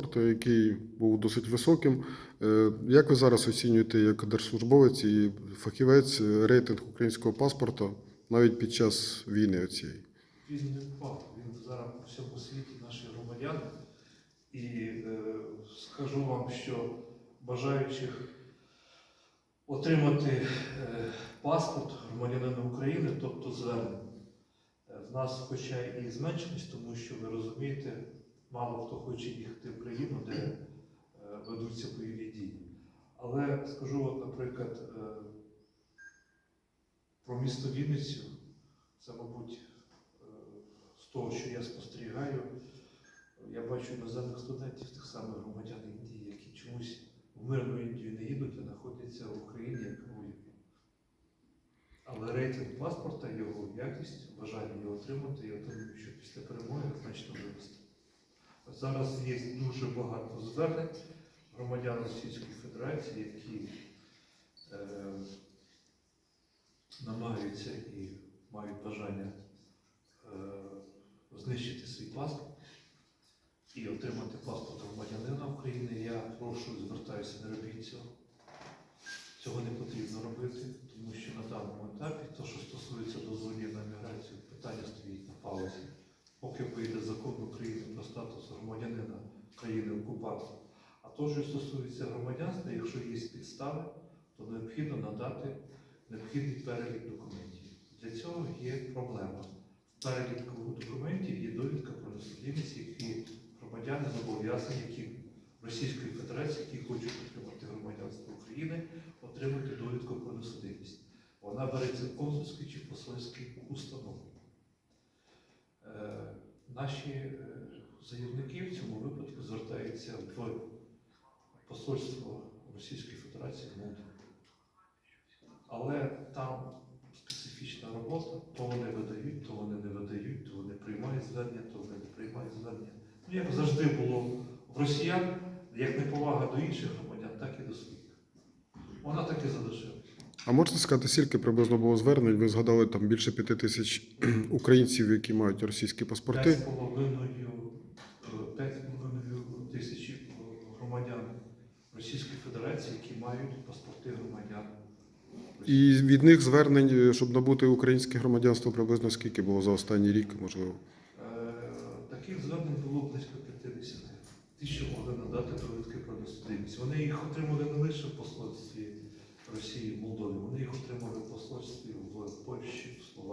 паспорту, який був досить високим. Е, Як ви зараз оцінюєте як держслужбовець і фахівець рейтинг українського паспорта навіть під час війни оцієї? Він не впав. Він зараз по всьому світі наші громадяни. І е, скажу вам, що бажаючих отримати е, паспорт громадянина України, тобто звернення, е, в нас хоча і зменшилось, тому що ви розумієте, мало хто хоче їхати в країну, де е, ведуться бойові дії. Але скажу, наприклад, е, про місто Вінницю, це, мабуть, е, з того, що я спостерігаю, я бачу іноземних студентів, тих самих громадян Індії, які чомусь в мирну Індію не їдуть, а знаходяться в Україні як воюють. Але рейтинг паспорта, його якість, бажання його отримати, я думаю, що після перемоги значно виросте. Зараз є дуже багато звернень громадян Російської Федерації, які е, намагаються і мають бажання е, знищити свій паспорт і отримати паспорт громадянина України. Я прошу, звертаюся, не робіть цього. Цього не потрібно робити, тому що на даному етапі, то, що стосується дозволів громадянина країни окупанта. А то, що стосується громадянства, якщо є підстави, то необхідно надати необхідний перелік документів. Для цього є проблема. В переліку документів є довідка про несудимість, які громадяни зобов'язані, які Російської Федерації, які хочуть отримати громадянство України, отримати довідку про несудимість. Вона береться в консульській чи посольській установі. Е, наші е, заявники в цьому випадку звертаються в посольство Російської Федерації в Але там специфічна робота, то вони видають, то вони не видають, то вони приймають звернення, то вони не приймають звернення. Ну, як завжди було в росіян, як неповага до інших громадян, так і до своїх. Вона так і залишилась. А можете сказати, скільки приблизно було звернень? Ви згадали там більше п'яти тисяч українців, які мають російські паспорти. 5,5 громадян Російської Федерації, які мають паспорти громадян. І від них звернень, е, щоб набути українське громадянство, приблизно скільки було за останній рік, можливо. Е, Таких звернень було близько 50. Ті, що могли надати довідки про несудимість. Вони їх отримали не лише в посольстві Росії в Молдові, вони їх отримали в посольстві в Польщі, в Словакії,